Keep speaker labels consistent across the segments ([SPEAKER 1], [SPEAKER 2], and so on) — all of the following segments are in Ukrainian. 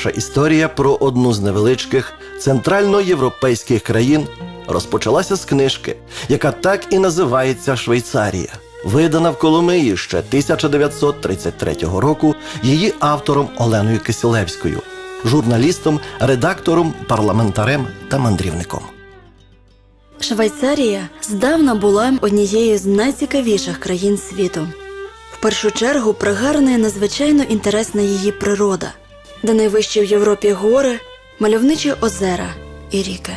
[SPEAKER 1] Наша історія про одну з невеличких центральноєвропейських країн розпочалася з книжки, яка так і називається Швейцарія. Видана в Коломиї ще 1933 року її автором Оленою Кисілевською, журналістом, редактором, парламентарем та мандрівником.
[SPEAKER 2] Швейцарія здавна була однією з найцікавіших країн світу. В першу чергу пригарна і надзвичайно інтересна її природа, де найвищі в Європі гори, мальовничі озера і ріки.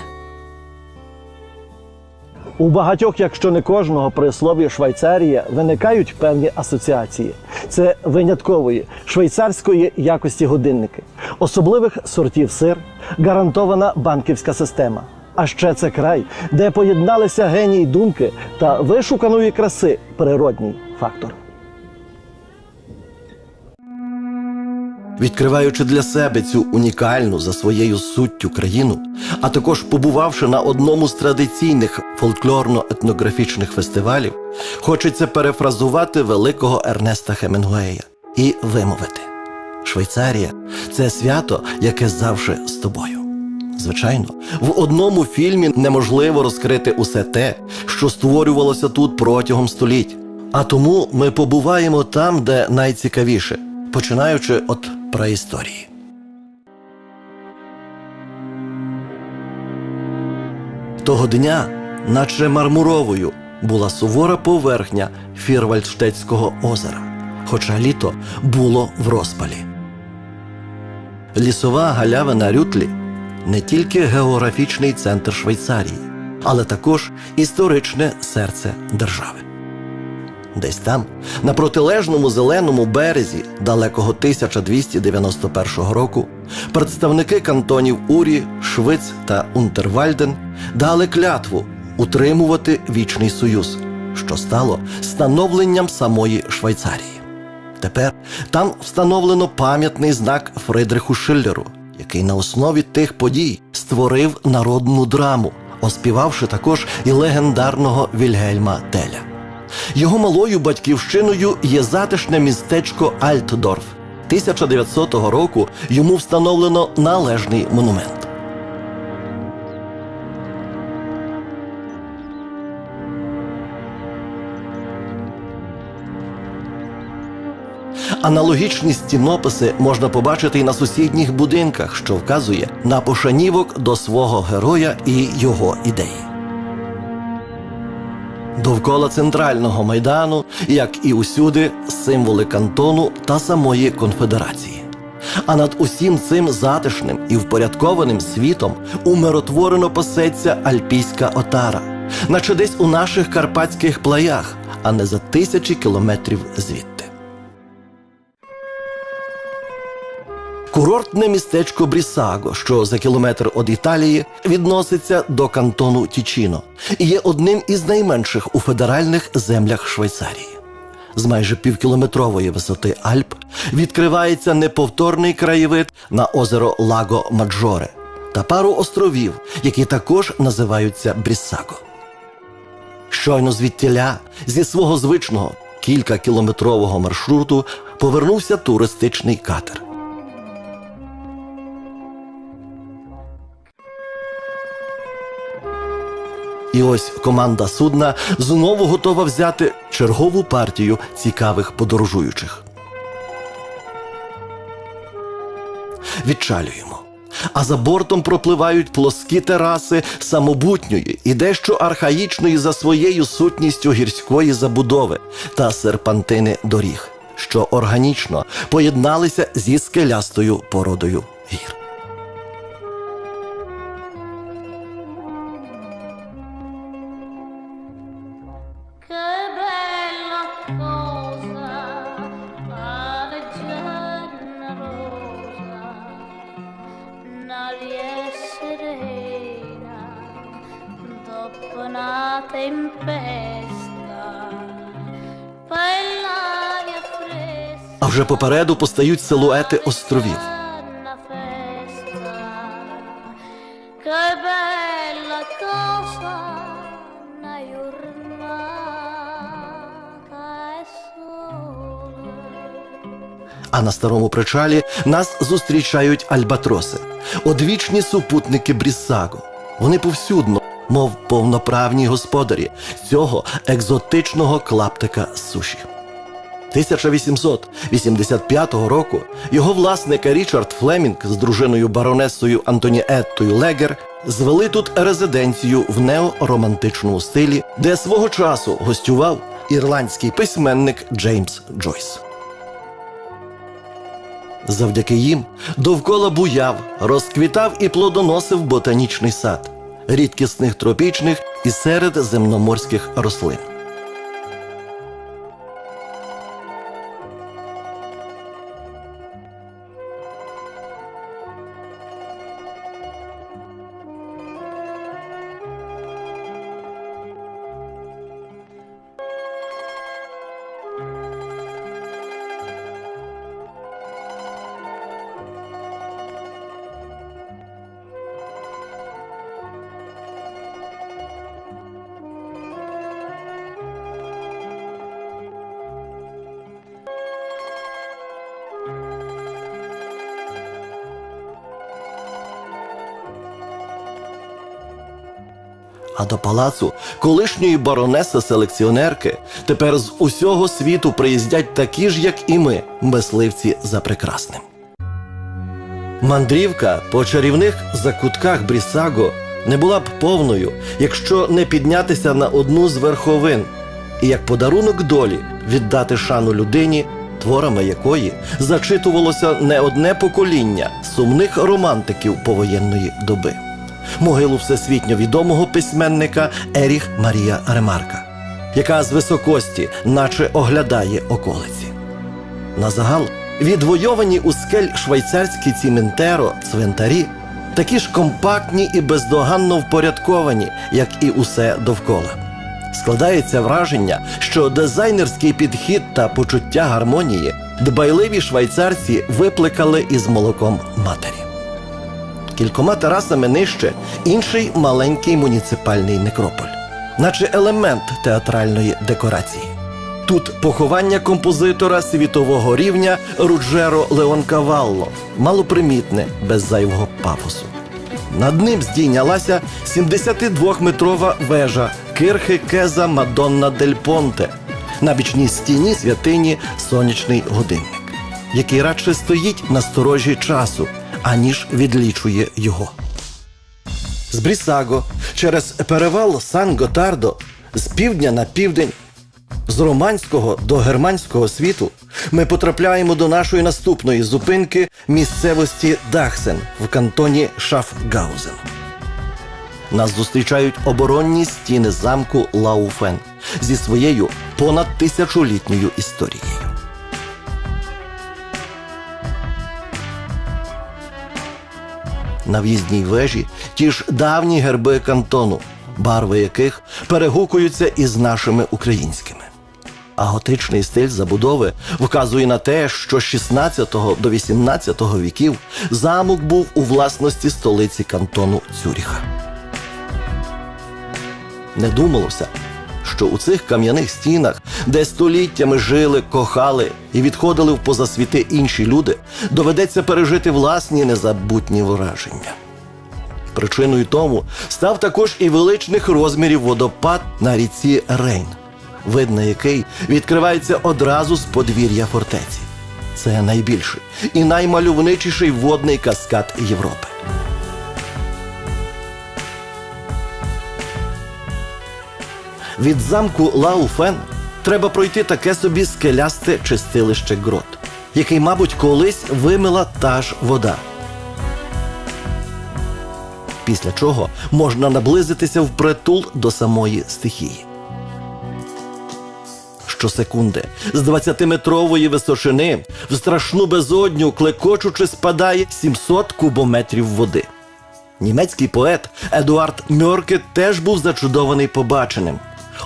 [SPEAKER 3] У багатьох, якщо не кожного, при слові Швейцарія виникають певні асоціації. Це виняткової швейцарської якості годинники, особливих сортів сир, гарантована банківська система. А ще це край, де поєдналися геній думки та вишуканої краси природній фактор.
[SPEAKER 1] Відкриваючи для себе цю унікальну за своєю суттю країну, а також побувавши на одному з традиційних фольклорно-етнографічних фестивалів, хочеться перефразувати великого Ернеста Хемінгуея і вимовити: Швейцарія це свято, яке завжди з тобою. Звичайно, в одному фільмі неможливо розкрити усе те, що створювалося тут протягом століть. А тому ми побуваємо там, де найцікавіше, починаючи від праісторії. Того дня, наче мармуровою, була сувора поверхня Фірвальдштетського озера, хоча літо було в розпалі. Лісова галявина Рютлі не тільки географічний центр Швейцарії, але також історичне серце держави. Десь там, на протилежному зеленому березі далекого 1291 року, представники кантонів Урі, Швиц та Унтервальден дали клятву утримувати вічний союз, що стало становленням самої Швейцарії. Тепер там встановлено пам'ятний знак Фридриху Шиллеру, який на основі тих подій створив народну драму, оспівавши також і легендарного Вільгельма Теля. Його малою батьківщиною є затишне містечко Альтдорф. 1900 року йому встановлено належний монумент. Аналогічні стінописи можна побачити і на сусідніх будинках, що вказує на пошанівок до свого героя і його ідеї. Довкола центрального майдану, як і усюди, символи кантону та самої конфедерації. А над усім цим затишним і впорядкованим світом умиротворено пасеться альпійська отара, наче десь у наших карпатських плаях, а не за тисячі кілометрів звідти. Курортне містечко Брісаго, що за кілометр від Італії, відноситься до кантону Тічіно і є одним із найменших у федеральних землях Швейцарії. З майже півкілометрової висоти Альп відкривається неповторний краєвид на озеро Лаго Маджоре та пару островів, які також називаються Брісаго. Щойно звідтіля зі свого звичного кількакілометрового маршруту повернувся туристичний катер. Ось команда судна знову готова взяти чергову партію цікавих подорожуючих. Відчалюємо. А за бортом пропливають плоскі тераси самобутньої і дещо архаїчної за своєю сутністю гірської забудови та серпантини доріг, що органічно поєдналися зі скелястою породою гір.
[SPEAKER 4] Dopo una tempesta, poi l'aria fresca.
[SPEAKER 1] А вже попереду постають силуети островів.
[SPEAKER 4] Una festa, che bella cosa una giornata è sola.
[SPEAKER 1] А на старому причалі нас зустрічають альбатроси, одвічні супутники Брісаго. Вони повсюдно, мов повноправні господарі цього екзотичного клаптика суші. 1885 року його власник Річард Флемінг з дружиною баронесою Антоніеттою Легер звели тут резиденцію в неоромантичному стилі, де свого часу гостював ірландський письменник Джеймс Джойс. Завдяки їм довкола буяв, розквітав і плодоносив ботанічний сад рідкісних тропічних і серед земноморських рослин. А до палацу колишньої баронеси-селекціонерки тепер з усього світу приїздять такі ж, як і ми, мисливці за прекрасним. Мандрівка по чарівних закутках Брісаго не була б повною, якщо не піднятися на одну з верховин і як подарунок долі віддати шану людині, творами якої зачитувалося не одне покоління сумних романтиків повоєнної доби могилу всесвітньо відомого письменника Еріх Марія Ремарка, яка з високості, наче оглядає околиці. На загал відвойовані у скель швейцарські цімінтеро цвинтарі, такі ж компактні і бездоганно впорядковані, як і усе довкола. Складається враження, що дизайнерський підхід та почуття гармонії дбайливі швейцарці випликали із молоком матері. Кількома терасами нижче інший маленький муніципальний некрополь, наче елемент театральної декорації. Тут поховання композитора світового рівня Руджеро Леонкавалло, малопримітне, без зайвого пафосу. Над ним здійнялася 72-метрова вежа кирхи Кеза Мадонна дель Понте на бічній стіні святині сонячний годинник, який радше стоїть на сторожі часу, аніж відлічує його. З Брісаго через перевал Сан Готардо з півдня на південь, з романського до германського світу ми потрапляємо до нашої наступної зупинки місцевості Дахсен в кантоні Шафгаузен. Нас зустрічають оборонні стіни замку Лауфен зі своєю понад тисячолітньою історією. На в'їзній вежі ті ж давні герби кантону, барви яких перегукуються із нашими українськими. А готичний стиль забудови вказує на те, що з 16 до 18 віків замок був у власності столиці кантону Цюріха. Не думалося, що у цих кам'яних стінах, де століттями жили, кохали і відходили в позасвіти інші люди, доведеться пережити власні незабутні враження. Причиною тому став також і величних розмірів водопад на ріці Рейн, вид на який відкривається одразу з подвір'я фортеці. Це найбільший і наймальовничіший водний каскад Європи. Від замку Лауфен треба пройти таке собі скелясте чистилище грот, який, мабуть, колись вимила та ж вода. Після чого можна наблизитися впритул до самої стихії. Щосекунди з 20-метрової височини в страшну безодню клекочучи спадає 700 кубометрів води. Німецький поет Едуард Мьорке теж був зачудований побаченим.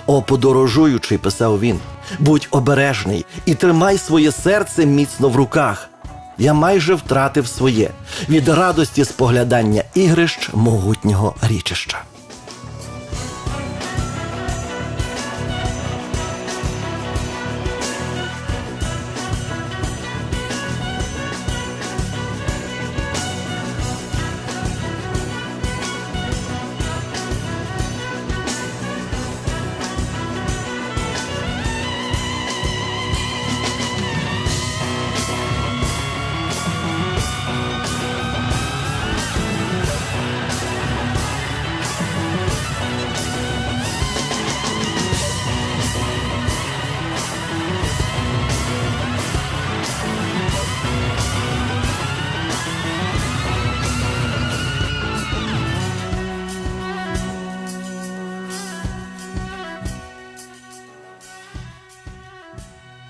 [SPEAKER 1] О, подорожуючий, писав він, будь обережний і тримай своє серце міцно в руках. Я майже втратив своє від радості споглядання ігрищ могутнього річища.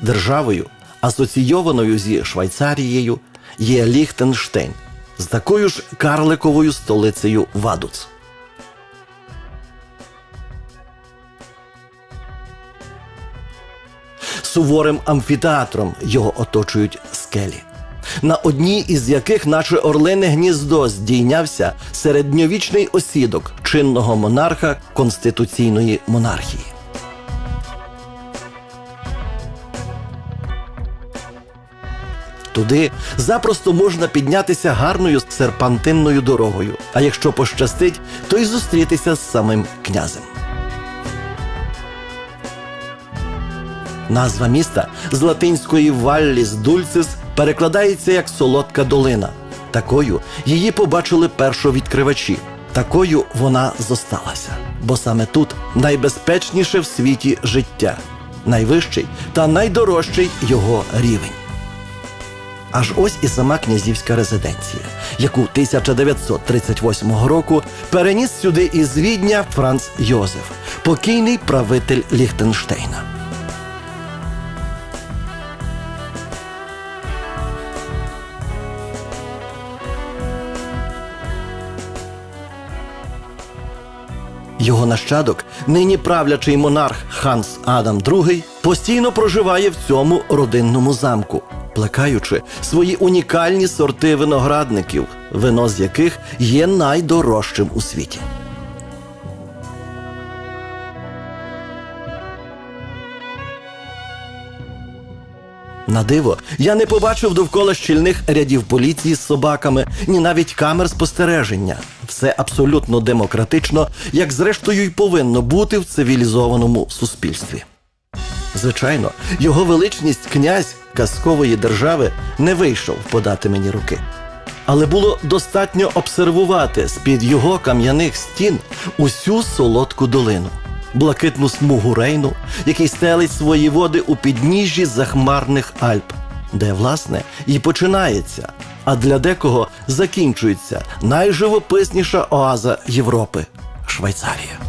[SPEAKER 1] Державою, асоційованою зі Швейцарією, є Ліхтенштейн з такою ж карликовою столицею Вадуц. Суворим амфітеатром його оточують скелі, на одній із яких, наче орлине гніздо, здійнявся середньовічний осідок чинного монарха конституційної монархії. Туди запросто можна піднятися гарною серпантинною дорогою, а якщо пощастить, то й зустрітися з самим князем. Назва міста з латинської Валліс Дульцис перекладається як солодка долина. Такою її побачили першовідкривачі. Такою вона зосталася. Бо саме тут найбезпечніше в світі життя, найвищий та найдорожчий його рівень. Аж ось і сама князівська резиденція, яку 1938 року переніс сюди із Відня Франц Йозеф, покійний правитель Ліхтенштейна. Його нащадок, нині правлячий монарх Ханс Адам II, постійно проживає в цьому родинному замку, плекаючи свої унікальні сорти виноградників, вино з яких є найдорожчим у світі. На диво, я не побачив довкола щільних рядів поліції з собаками, ні навіть камер спостереження. Все абсолютно демократично, як зрештою й повинно бути в цивілізованому суспільстві. Звичайно, його величність князь казкової держави не вийшов подати мені руки. Але було достатньо обсервувати з-під його кам'яних стін усю солодку долину, блакитну смугу рейну, який стелить свої води у підніжжі захмарних Альп, де, власне, і починається, а для декого закінчується найживописніша оаза Європи Швейцарія.